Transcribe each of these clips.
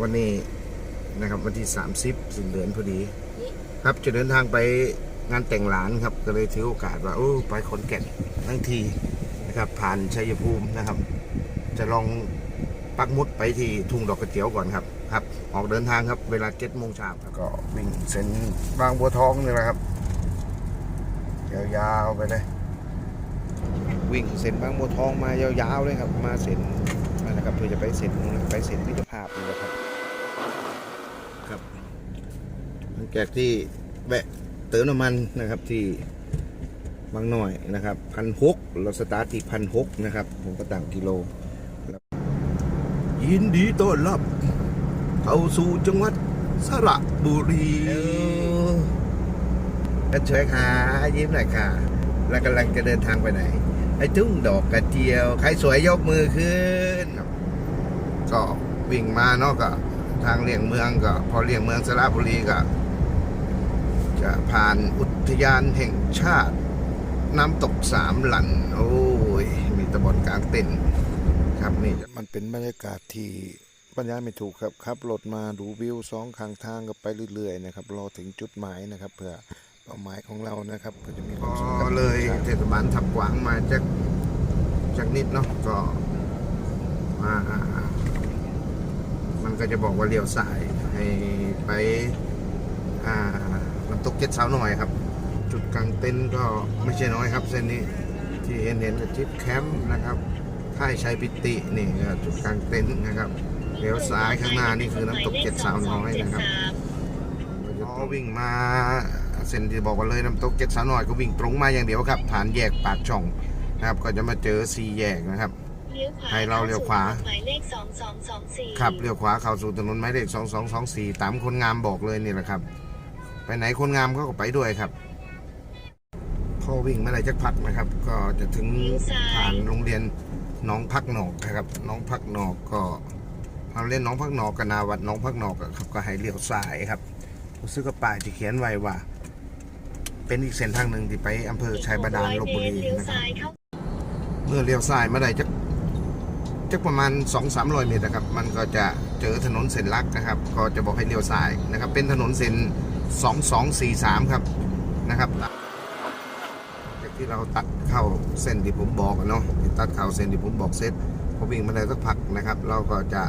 วันนี้นะครับวันที่ 30 สิ้นเดือนพอดี ครับจะเดินทางไปงานแต่งหลานครับ ก็เลยถือโอกาสว่าโอ้ไปขอนแก่นทั้งทีนะครับ ผ่านชัยภูมินะครับ จะลองปักหมุดไปที่ทุ่งดอกกระเจียวก่อนครับครับ ออกเดินทางครับเวลาเจ็ดโมงเช้าครับก็วิ่งเส้นบางบัวทองนี่แหละครับยาวๆไปเลยวิ่งเส้นบางบัวทองมายาวๆเลยครับ มาเส้นมานะครับเพื่อจะไปเส้นไปเส้นมิตรภาพนี่แหละครับครับหลัง จากที่แวะเติมน้ำมันนะครับที่บางหน่อยนะครับพันหกเราสตาร์ทที่พันหกนะครับผมก็ตั้งกิโล ยินดีต้อนรับ เข้าสู่จังหวัดสระบุรีกันช่วยค่ะยิ้มหน่อยค่ะ แล้วกำลังจะเดินทางไปไหน ไอ้ทุ่งดอกกระเจียว ใครสวยยกมือขึ้น ก็วิ่งมาเนาะก็ทางเลี่ยงเมืองก็ พอเลี่ยงเมืองสระบุรีก็ จะผ่านอุทยานแห่งชาติ น้ำตกสามหลัน โอ้ย มีตะบอนกลางเต็นท์ครับนี่มันเป็นบรรยากาศที่บรรยายไม่ถูกครับขับรถมาดูวิวสองข้างทางก็ไปเรื่อยๆนะครับรอถึงจุดหมายนะครับ เพื่อเป้าหมายของเรานะครับเพื่อจะมีความสุขก็เลยเทศบาลทับกวางมาจากจากนิดเนาะก็มามันก็จะบอกว่าเลี้ยวซ้ายให้ไปอ่า น้ำตกเจ็ดสาวหน่อยครับ จุดกลางเต็นท์ก็ไม่ใช่น้อยครับ เส้นนี้ที่เห็นเห็นกับจิ๊บแคมป์นะครับค่ายชัยปิตินี่ก็จุดกลางเต็นท์นะครับเลี้ยวซ้ายข้างหน้านี่คือน้ำตกเจ็ดสาวน้อยนะครับพอวิ่งมาเส้นที่บอกว่าเลยน้ำตกเจ็ดสาวน้อยก็วิ่งตรงมาอย่างเดียวครับ ผ่านแยกปากช่องนะครับก็จะมาเจอสี่แยกนะครับให้เราเลี้ยวขวาหมายเลขสองสองสองสี่ขับเลี้ยวขวาเข้าสู่ถนนหมายเลขสองสองสองสี่ตามคนงามบอกเลยนี่แหละครับ ไปไหนคนงามก็ไปด้วยครับพอวิ่งมาได้จักพักนะครับ ก็จะถึงผ่านโรงเรียนน้องพักหนอกครับน้องพักหนอกก็เราเล่นน้องพักหนอกกับนาวัดน้องพักหนอกครับก็ให้เลี้ยวซ้ายครับรู้สึกว่าป้ายจะเขียนไว้ว่า เป็นอีกเส้นทางหนึ่งที่ไปอำเภอชัยบาดาลลบบุรีนะครับเข้าเมื่อเลี้ยวซ้ายมาได้จักจักประมาณ 2 3 0 0 เมตรนะครับ มันก็จะเจอถนนเส้นลักนะครับ ก็จะบอกให้เลี้ยวซ้ายนะครับ เป็นถนนเส้น 2243 ครับนะครับจากที่เราตัดเข้าเส้นที่ผมบอกอะเนาะที่ตัดเข้าเส้นที่ผมบอกเสร็จพอวิ่งมาได้สักพักนะครับ เราก็จะ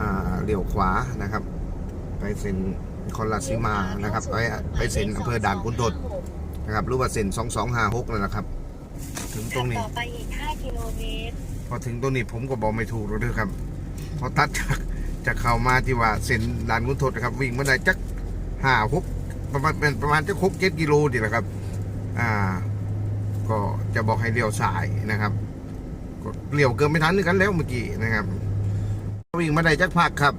อ่าเลี้ยวขวานะครับ ไปเส้นคอนลาซิมานะครับไปไปเส้นอำเภอด่านขุนทดนะครับหรู้ว่าเส้น2256นั่นแหละครับ ถึงตรงนี้ต่อไปอีก5กิโลเมตรพอถึงตรงนี้ผมก็บอกไม่ถูกแล้วด้วยครับ พอตัดจากจากเข้ามาที่ว่าเส้นด่านขุนทดนะครับ วิ่งมาได้จัก ห้าหกประมาณเป็นประมาณจักหกเจ็ดกิโลดีแหละครับ อ่า ก็จะบอกให้เลี้ยวซ้ายนะครับก็เลี้ยวเกินไม่ทันนึกันแล้วเมื่อกี้นะครับวิ่งมาได้จักพักครับ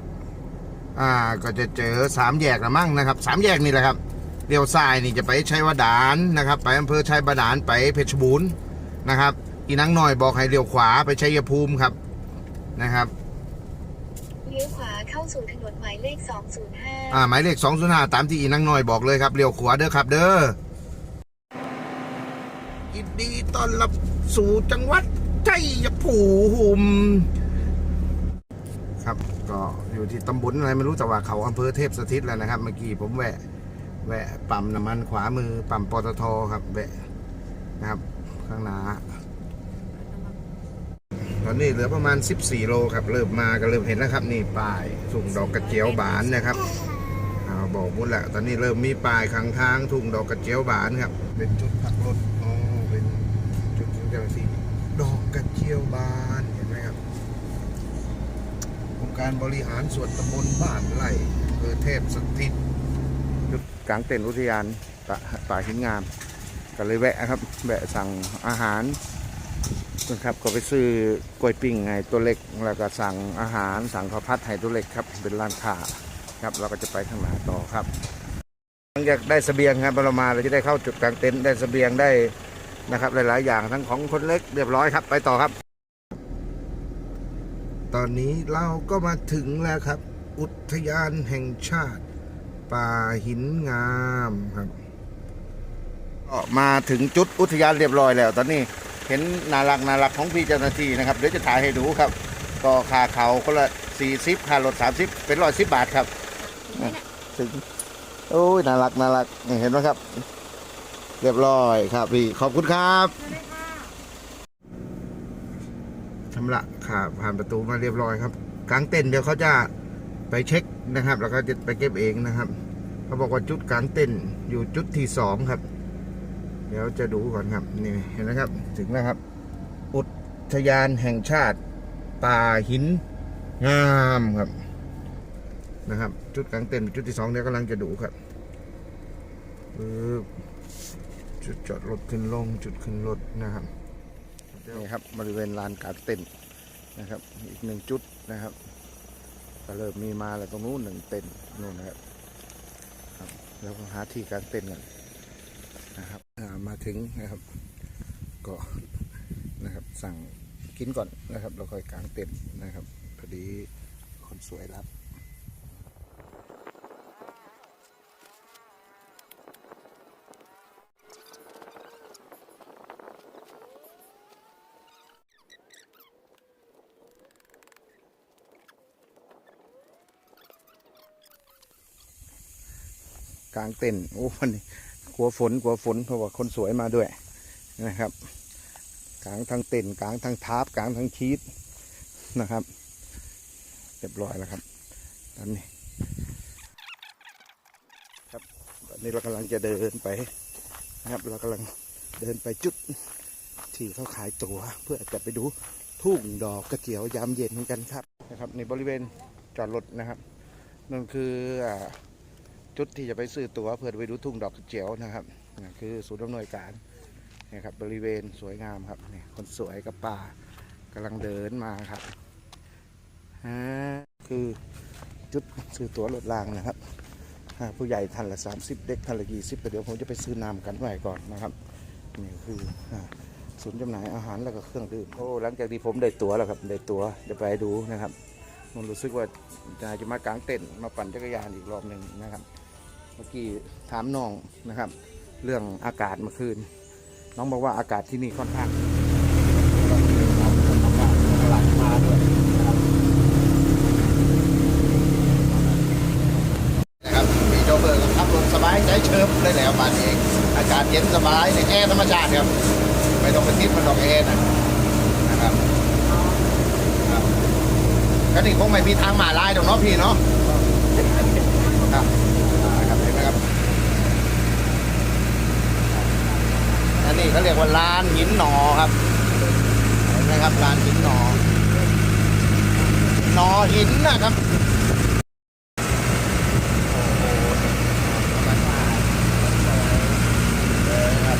อ่า ก็จะเจอสามแยกละมั่งนะครับสามแยกนี่แหละครับเลี้ยวซ้ายนี่จะไปชัยวดานนะครับ ไปอำเภอชัยบาดาลไปเพชรบูรณ์นะครับ อีนังหน่อยบอกให้เลี้ยวขวาไปชัยภูมิครับนะครับ ลี้ยวขวาเข้าสู่ถนนหมายเลข 205 อ่าหมายเลข205ตามที่อีนังน่อยบอกเลยครับเลี้ยวขวาเด้อครับ เด้อยินดีต้อนรับสู่จังหวัดชัยภูมิครับก็อยู่ที่ตำบลอะไรไม่รู้แต่ว่าเขาอำเภอเทพสถิตแล้วนะครับ เมื่อกี้ผมแวะ แวะปั๊มน้ำมันขวามือปั๊มปตทครับแวะนะครับ ข้างหน้า ตอนนี้เหลือประมาณ 14 โลครับ เริ่มมาก็เริ่มเห็นแล้วครับ นี่ป้ายทุ่งดอกกระเจียวบานนะครับเอาบอกมุดแล้วตอนนี้เริ่มมีป้ายข้างทางทุ่งดอกกระเจียวบานครับ เป็นจุดพักรถอ๋อเป็นจุดของเจ้าหน้าที่ดอกกระเจียวบานเห็นไหมครับองค์การบริหารส่วนตำบลบ้านไร่เภอเทพสถิตจุดกลางเต็นท์อุทยานป่าป่าหินงามก็เลยแวะครับ แวะสั่งอาหาร นะครับก็ไปซื้อกล้วยปิ้งให้ตัวเล็กแล้วก็สั่งอาหารสั่งข้าวผัดให้ตัวเล็กครับเป็นร้านค้าครับเราก็จะไปข้างหน้าต่อครับหลังจากได้เสบียงครับเรามาเราจะได้เข้าจุดกลางเต็นท์ได้เสบียงได้นะครับหลาย ๆ อย่างทั้งของคนเล็กเรียบร้อยครับ ไปต่อครับ ตอนนี้เราก็มาถึงแล้วครับ อุทยานแห่งชาติ ป่าหินงามครับก็มาถึงจุดอุทยานเรียบร้อยแล้ว ตอนนี้ เห็นนารักนารักของพี่เจ้าหน้าที่นะครับเดี๋ยวจะถ่ายให้ดูครับ ก็ค่าเขาคนละสี่สิบค่ารถสามสิบเป็นร้อยสิบบาทครับนี่น่ะถึงโอ้ยน่ารักน่ารักนี่เห็นไหมครับ เรียบร้อยครับพี่ขอบคุณครับชำระค่าผ่านประตูมาเรียบร้อยครับกลางเต็นท์เดี๋ยวเขาจะไปเช็คนะครับ แล้วก็จะไปเก็บเองนะครับ เขาบอกว่าจุดกลางเต็นท์อยู่จุดที่สองครับ เดี๋ยวจะดูก่อนครับนี่เห็นไหมครับ ถึงแล้วครับ อุทยานแห่งชาติ ป่าหิน งามครับนะครับ จุดกลางเต็นจุดที่สองเดี๋ยวกำลังจะดูครับจุดจอดรถขึ้นลงจุดขึ้นรถนะครับนี่ครับบริเวณลานกลางเต็นนะครับ อีกหนึ่งจุดนะครับก็เริ่มมีมาแล้วตรงนู้นหนึ่งเต็นนู่นนะครับแล้วก็หาที่กลางเต็นกันนะครับ มาถึงนะครับ ก็นะครับสั่งกินก่อนนะครับแล้วค่อยกางเต็นท์นะครับพอดีคนสวยรับกลางเต็นท์โอ้วันนี้ กลัวฝนกลัวฝนเพราะว่าคนสวยมาด้วยนะครับกลางทั้งเต็นกลางทั้งทาร์ปกลางทั้งชีตนะครับเรียบร้อยแล้วครับตอนนี้ครับตอนนี้เรากำลังจะเดินไปนะครับ เรากำลังเดินไปจุดที่เขาขายตั๋วเพื่อจะไปดูทุ่งดอกกระเจียวยามเย็นกันครับนะครับ ในบริเวณจอดรถนะครับนั่นคืออ่า จุดที่จะไปซื้อตั๋วเพื่อไปดูทุ่งดอกเจียวนะครับนี่คือศูนย์อำนวยการนี่ครับบริเวณสวยงามครับนี่คนสวยกับป่ากำลังเดินมาครับคือจุดซื้อตั๋วรถรางนะครับผู้ใหญ่ทันละ 30 เด็กทันละ20แต่เดี๋ยวผมจะไปซื้อน้ำกันไว้ก่อนนะครับนี่คือศูนย์จำหน่ายอาหารแล้วก็เครื่องดื่มโอ้หลังจากที่ผมได้ตั๋วแล้วครับได้ตั๋วจะไปดูนะครับผมรู้สึกว่าจะมากางเต็นท์มาปั่นจักรยานอีกรอบหนึ่งนะครับ เมื่อกี้ถามน้องนะครับ เรื่องอากาศเมื่อคืน น้องบอกว่าอากาศที่นี่ค่อนข้างนะครับมีโชเฟอร์ก็ขับรถสบายใจเชิบเลยแล้วบ้านเองอากาศเย็นสบายในแอร์ธรรมชาติครับไม่ต้องไปติดมันดอกแอร์นะนะครับครับก็นี่คงไม่มีทางหมาลายตรงเนาะพี่เนาะครับนะครับเห็นไหมครับ อั นนี้เขาเรียกว่าลานหินหนอครับเห็นไหมครับลานหินหนอหนอหินนะครับโอ้โหธรรมชาติเลยครับ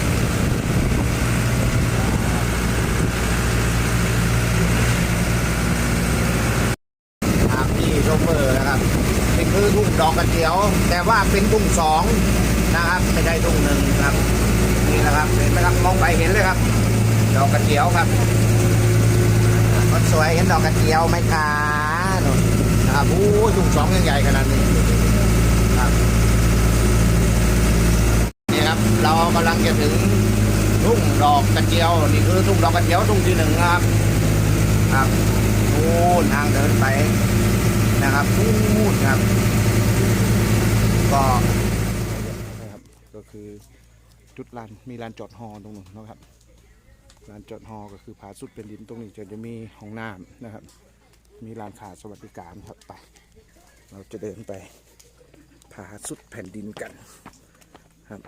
ถามพี่โชเฟอร์นะครับนี่คือทุ่งดอกกระเจียว แต่ว่าเป็นทุ่งสองนะครับ ไม่ได้ทุ่งหนึ่งครับ นะครับเห็นไหมครับมองไปเห็นเลยครับ ดอกกระเจียวครับคนสวยเห็นดอกกระเจียวไหมคะนู่นะครับโอ้ยถุงสองยังใหญ่ขนาดนี้ครับนี่ครับ เรากำลังจะถึงทุ่งดอกกระเจียวนี่คือทุ่งดอกกระเจียวทุ่งที่หนึ่งนะครับครับนู่นทางเดินไปนะครับนู่นครับ ก็นะครับก็คือ จุดลานมีลานจอดฮอตรงนู้นนะครับลานจอดฮอก็คือผาสุดเป็นดินตรงนี้จะจะมีห้องน้ำนะครับ มีลานขาสวัสดิการครับไป เราจะเดินไปผาสุดแผ่นดินกันครับ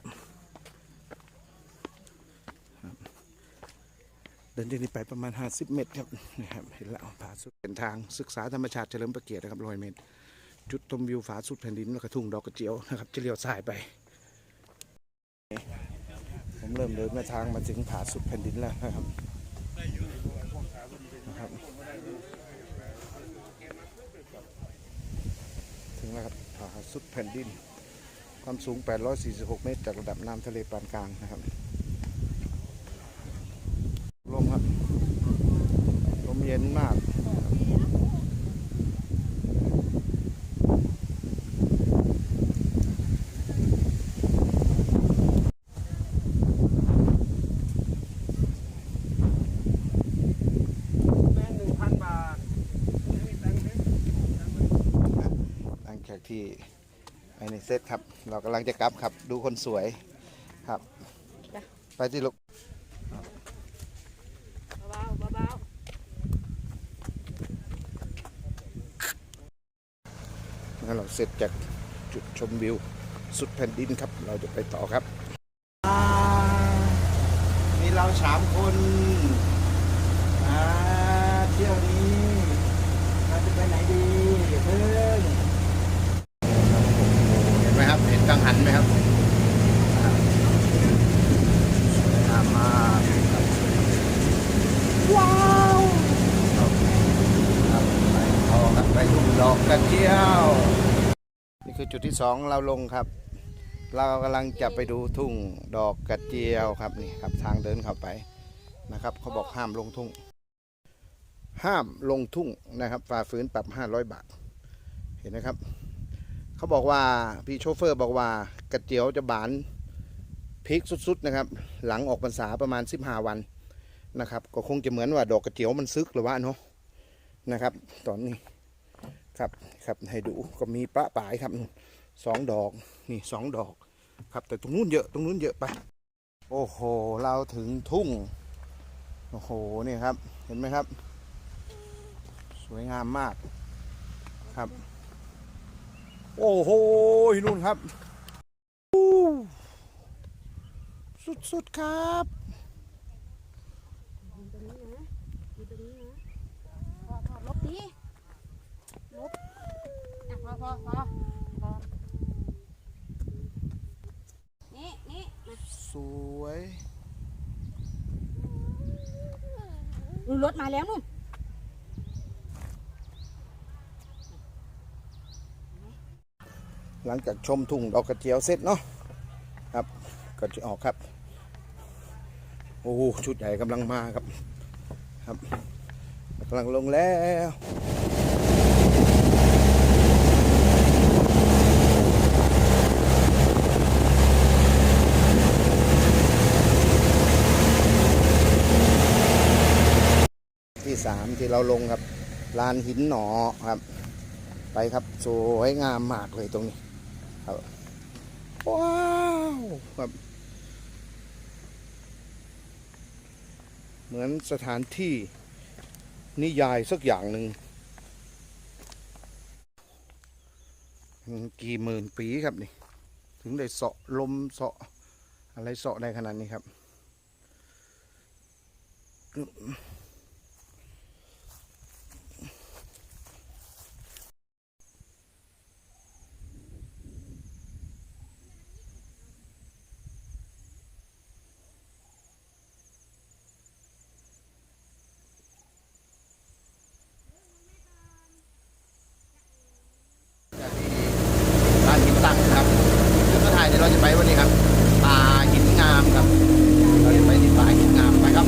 เดินจากนี้ไปประมาณ 50 เมตรครับนะครับเห็นแล้วผาสุดเป็นทางศึกษาธรรมชาติเฉลิมพระเกียรตินะครับร้อยเมตร จุดชมวิวผาสุดแผ่นดินแล้วก็ทุ่งดอกกระเจียวนะครับจะเลี้ยวซ้ายไป ผมเริ่มเดินมาทางมาถึงผาสุดแผ่นดินแล้วนะครับนะครับ ถึงแล้วครับผาสุดแผ่นดิน ความสูง 846 เมตร จากระดับน้ำทะเลปานกลางนะครับลมครับลมเย็นมากจากที่ไอ้นี่ เสร็จครับ เรากำลังจะกลับครับ ดูคนสวยครับ ไปที่ลูกเบาๆเบางั้นเราเสร็จจากจุดชมวิว สุดแผ่นดินครับ เราจะไปต่อครับ มีเราสามคนอ่าเที่ยวนี้ เราจะไปไหนดีเพื่อนเห็นไหมครับ เห็น กังหันไหมครับอ่าสวยงามมากว้าวครับไปต่อครับไปทุ่งดอกกระเจียว นี่คือจุดที่สองเราลงครับ เรากำลังจะไปดูทุ่งดอกกระเจียวครับนี่ครับทางเดินเข้าไปนะครับเขาบอกห้ามลงทุ่ง ห้ามลงทุ่งนะครับฝ่าฝืนปรับ 500 บาท เห็นไหมครับ เขาบอกว่าพี่โชเฟอร์บอกว่ากระเจียวจะบานพริกสุดๆนะครับ หลังออกพรรษาประมาณ15วันนะครับ ก็คงจะเหมือนว่าดอกกระเจียวมันซึกหรือว่าเนาะนะครับ ตอนนี้ครับครับให้ดูก็มีประปรายครับสองดอกนี่สองดอกครับแต่ตรงนู้นเยอะตรงนู้นเยอะไปโอ้โห เราถึงทุ่ง โอ้โห นี่ครับ เห็นไหมครับ สวยงามมากครับ โอ้โหนู่นครับอู้สุดๆครับๆอยู่ตรงนี้นะอยู่ตรงนี้นะพอพอลบดิลบอะพอพอพอพอนี่นี่มาสวยนู่นรถมาแล้วนู่น หลังจากชมทุ่งดอกกระเจียวเสร็จเนาะครับก็จะออกครับ โอ้โหชุดใหญ่กำลังมาครับครับกำลังลงแล้วที่สามที่เราลงครับลานหินหนอครับ ไปครับสวยงามมากเลยตรงนี้ ครับ ว้าวครับเหมือนสถานที่นิยายสักอย่างหนึ่งกี่หมื่นปีครับนี่ ถึงได้เสาะลมเสาะอะไรเสาะได้ขนาดนี้ครับ จากที่ลานหินตั้งครับจุดสุดท้ายที่เราจะไปวันนี้ครับป่าหินงามครับ เราจะไปที่ป่าหินงามไปครับ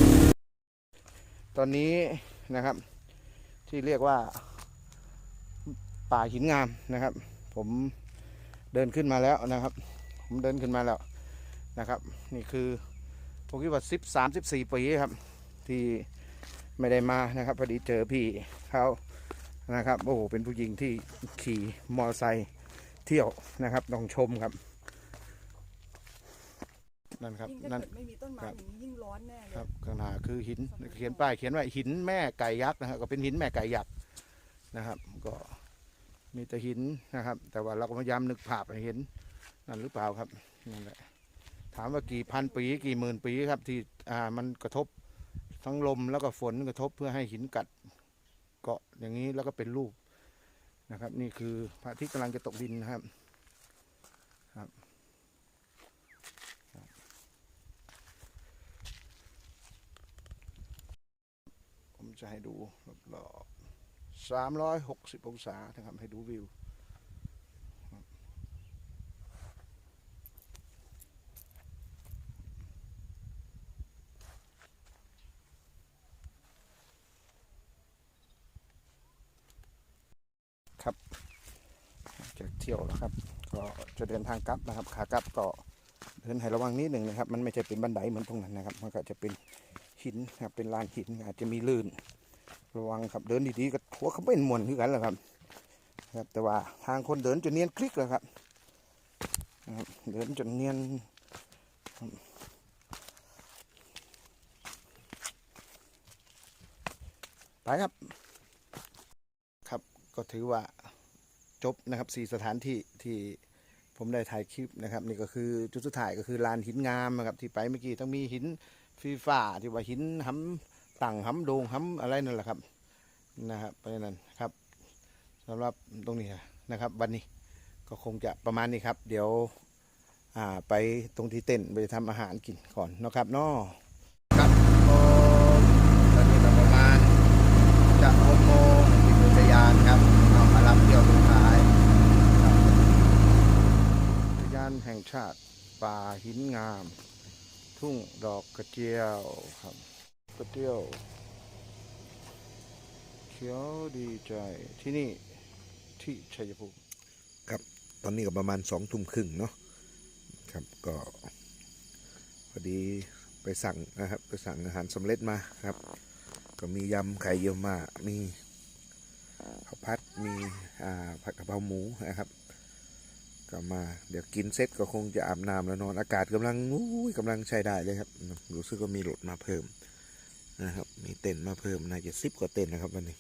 ตอนนี้นะครับ ที่เรียกว่าป่าหินงามนะครับ ผมเดินขึ้นมาแล้วนะครับ ผมเดินขึ้นมาแล้วนะครับ นี่คือผมคิดว่าสิบสามสิบสี่ปีครับ ที่ไม่ได้มานะครับพอดีเจอพี่เขานะครับโอ้โหเป็นผู้หญิงที่ขี่มอเตอร์ไซค์เที่ยวนะครับต้องชมครับ นั่นครับยิ่งถ้านั่น เกิดไม่มีต้นไม้ครับ อย่างนี้ยิ่งร้อนแน่เลครัยบข้างหน้าคือหินเขียนป้ายเขียนว่าหินแม่ไก่ยักษ์นะครับก็เป็นหินแม่ไก่ยักษ์นะครับ ก็มีแต่หินนะครับ แต่ว่าเราก็พยายามนึกภาพให้เห็นนั่นหรือเปล่าครับนั่นแหละถามว่ากี่พันปีกี่หมื่นปีครับที่อ่ามันกระทบทั้งลมแล้วก็ฝนกระทบเพื่อให้หินกัดเกาะอย่างนี้แล้วก็เป็นรูปนะครับ นี่คือพระอาทิตย์กำลังจะตกดินนะครับครับ ผม จะให้ดูรอบสามร้อยหกสิบองศานะครับให้ดูวิวครับครับจากเที่ยวแล้วครับ ก็จะเดินทางกลับนะครับ ขากลับก็เดินให้ระวังนิดหนึ่งนะครับ มันไม่ใช่เป็นบันไดเหมือนตรงนั้นนะครับ มันก็จะเป็น หินครับเป็นลานหินอาจจะมีลื่น ระวังครับเดินดีๆก็หัวเขาเป็นมวนคือกันแหละครับ ครับ แต่ว่าทางคนเดินจะเนียนคลิกเลยครับนะครับเดินจนเนียนไปครับ ครับก็ถือว่าจบนะครับสี่สถานที่ที่ผมได้ถ่ายคลิปนะครับ นี่ก็คือจุดสุดท้ายก็คือลานหินงามนะครับที่ไปเมื่อกี้ต้องมีหิน ฟีฟ้าที่ว่าหินหำต่างหำโดงหำอะไรนั่นแหละครับนะครับเพราะฉะนั้นครับสำหรับตรงนี้นะครับวันนี้ก็คงจะประมาณนี้ครับ เดี๋ยวอ่าไปตรงที่เต้นท์ไปทำอาหารกินก่อนเนาะครับเนาะครับก็ตอนนี้ก็ประมาณจากหกโมงที่อุทยานครับเอามารับเที่ยวสุดท้ายครับอุทยานแห่งชาติป่าหินงาม ทุ่งดอกกระเจียวครับ กระเจียว เขียวดีใจที่นี่ที่ชัยภูมิครับ ตอนนี้ก็ประมาณสองทุ่มครึ่งเนาะครับก็พอดีไปสั่งนะครับไปสั่งอาหารสำเร็จมาครับ ก็มียำไข่เยี่ยวมามีข้าวพัดมีอ่าผัดกะเพราหมูนะครับ ก็มา เดี๋ยวกินเสร็จก็คงจะอาบน้ำแล้วนอน อากาศกำลังอุ้ยกำลังใช้ได้เลยครับรู้สึกว่ามีรถมาเพิ่มนะครับ มีเต็นท์มาเพิ่มน่าจะสิบกว่าเต็นท์นะครับวันนี้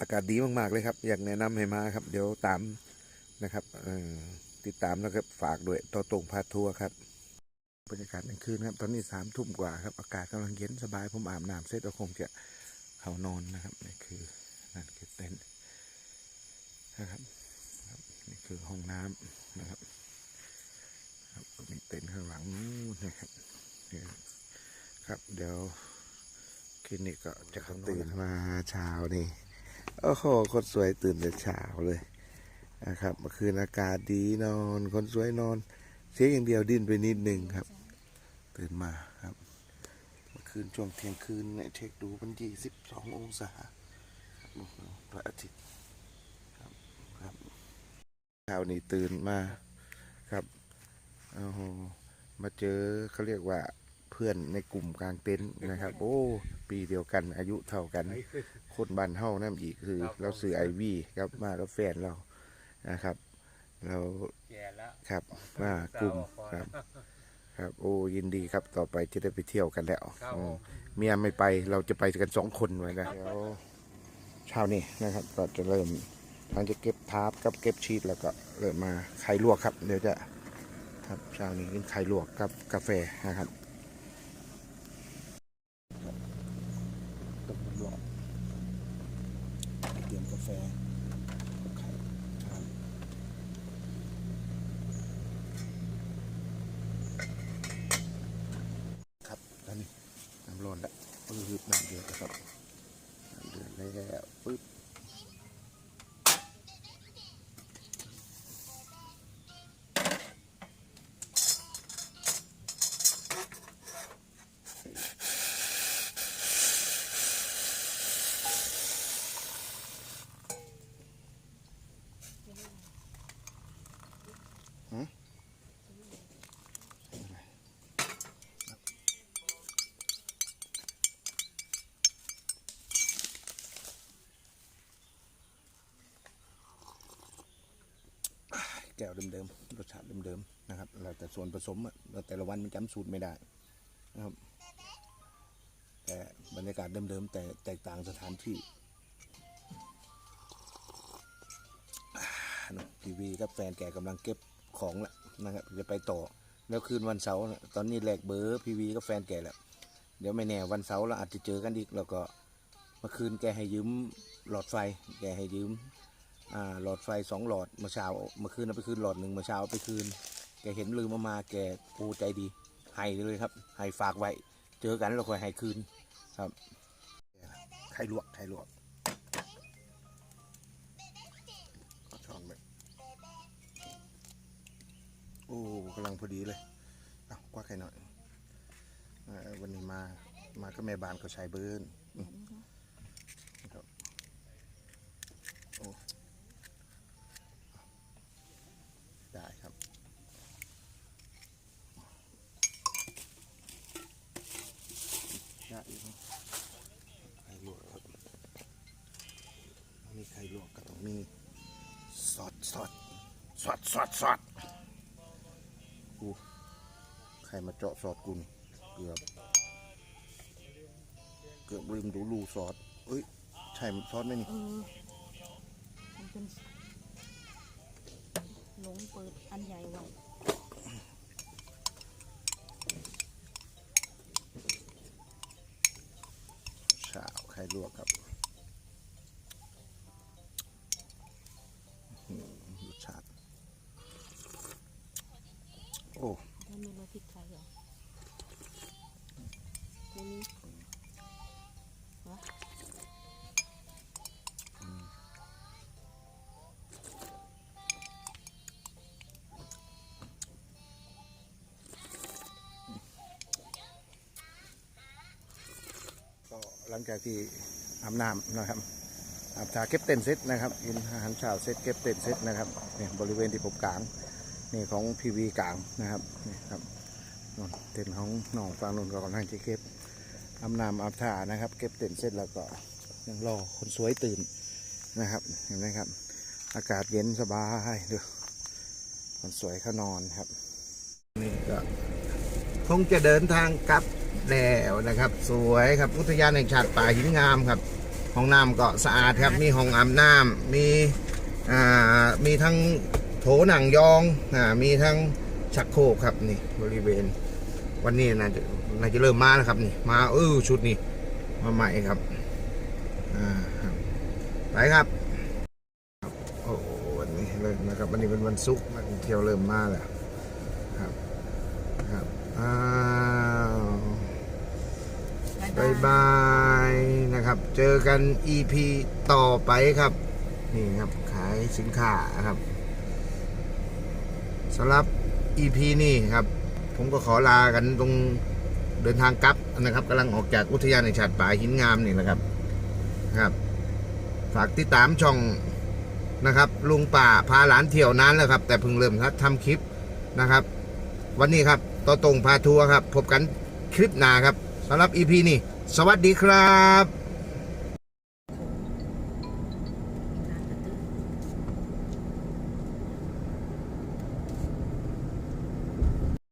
อากาศดีมากๆเลยครับ อยากแนะนำให้มาครับ เดี๋ยวตามนะครับอติดตามนะครับฝากด้วยต่อตรงพาทัวร์ครับบรรยากาศกลางคืนครับ ตอนนี้สามทุ่มกว่าครับ อากาศกำลังเย็นสบายผมอาบน้ำเสร็จก็คงจะเข้านอนนะครับนี่คือนั่นคือเต็นท์นะครับ คือห้องน้ำนะครับครับมีเต็นท์ข้างหลังนู้นนะครับนี่ครับเดี๋ยวคลินิกก็จะเข้าตื่นมาเช้านี่โอ้โหคนสวยตื่นแต่เช้าเลยนะครับเมื่อคืนอากาศดีนอน คนสวยนอน เสียอย่างเดียวดิ้นไปนิดนึงครับ ตื่นมาครับเมื่อคืนช่วงเที่ยงคืนเนี่ยเช็คดูมันยี่สิบสององศาพระอาทิตย์ เช้านี้ตื่นมาครับโอ้โหมาเจอเขาเรียกว่าเพื่อนในกลุ่มกลางเต็นท์นะครับ โอ้ปีเดียวกันอายุเท่ากันคนบ้านเฮานั่นอีกคือ เราซื้อไอวี่ครับมากับแฟนเรานะครับ เราแก่แล้วครับมากลุ่มครับ ครับ โอ้ยินดีครับต่อไปจะได้ไปเที่ยวกันแล้วครับอืผมมเมียไม่ไปเราจะไปกันสองคนไว้นะเดี๋ยวเช้านี้นะครับก็จะเริ่ม ทางจะเก็บทาร์ปกับเก็บชีสแล้วก็เลยมาไข่ลวกครับ เดี๋ยวจะครับเช้านี้กินไข่ลวกกับกาแฟนะครับต้มน้ำร้อนเตรียมกาแฟกับไข่ครับ ครับตอนนี้น้ำร้อนแล้วปื๊บน้ำเดือดแล้วครับน้ำเดือดแล้วปึ๊บแก้วเดิมๆรสชาติเดิมๆนะครับแล้วแต่ส่วนผสมอะแล้วแต่ละวันมันจำสูตรไม่ได้นะครับแต่บรรยากาศเดิมๆแต่แตกต่างสถานที่ทีวีกับแฟนแกกำลังเก็บของแหละนะครับจะไปต่อแล้วคืนวันเสาร์ตอนนี้แลกเบอร์พีวีกับแฟนแกแล้วเดี๋ยวไม่แน่วันเสาร์เราอาจจะเจอกันอีกแล้วก็เมื่อคืนแกให้ยืมหลอดไฟ แกให้ยืม หลอดไฟสองหลอดเมื่อเช้าเมื่อคืนเอาไปคืนหลอดหนึ่งเมื่อเช้าไปคืนแกเห็นลืมเอามาแกปูใจดีให้เลยครับให้ฝากไว้ เจอกันเราคอยให้คืนครับไข่ลวกไข่ลวกช่องไปโอ้กำลังพอดีเลยเอาคว้าไข่หน่อยวันนี้มามาก็แม่บ้านเขาใช้เบิร์นอืมครับ ได้ครับ ได้อยู่ครับไข่ลวกครับมีไข่ลวกก็ต้องมี สอดสอด สอดสอดสอดกูใครมาเจาะสอดกูนี่เกือบ เกือบลืมดูรูสอดเอ้ย ใช่ซอสไหมนี่ เออมันเป็นหลงเปิดอันใหญ่ไว้ชาวไข่ลวกครับ มีรสพริกไทยเหรอไม่มีวะก็หลังจากที่อาบน้ำนะครับอาบชาเก็บเต็นเสร็จนะครับกินอาหารเช้าเสร็จเก็บเต็นเสร็จนะครับเนี่ยบริเวณที่ผมกลางนี่ของพีวีกลางนะครับนี่ครับ นู่นเต็นท์ของน้องฟังนุ่นก็กำลังจะเก็บอาบน้ำอาบท่านะครับ เก็บเต็นท์เสร็จแล้วก็ยังรอคนสวยตื่นนะครับ เห็นไหมครับ อากาศเย็นสบายดูคนสวยเขานอนครับ นี่ก็คงจะเดินทางกลับแล้วนะครับ สวยครับอุทยานแห่งชาติป่าหินงามครับห้องน้ำก็สะอาดครับ มีห้องอาบน้ำมีอ่ามีทั้งโถหนังยองอ่ามีทั้งชักโครกครับนี่บริเวณ วันนี้น่าจะน่าจะเริ่มมาแล้วครับนี่มาเออชุดนี้มาใหม่ครับอ่าครับไปครับครับโอ้โหวันนี้เริ่มนะครับวันนี้เป็นวันศุกร์นักท่องเที่ยวเริ่มมาแล้วครับครับอ้าวบายบายนะครับ เจอกัน EP ต่อไปครับ นี่ครับขายสินค้าครับสำหรับ EP นี่ครับ ผมก็ขอลากันตรงเดินทางกลับนะครับกำลังออกจากอุทยานแห่งชาติป่าหินงามนี่แหละครับครับ ฝากติดตามช่องนะครับ ลุงป่าพาหลานเที่ยวนั้นแล้วครับ แต่เพิ่งเริ่มทำคลิปนะครับ วันนี้ครับต่อตรงพาทัวร์ครับ พบกันคลิปหน้าครับสำหรับ EP นี้สวัสดีครับ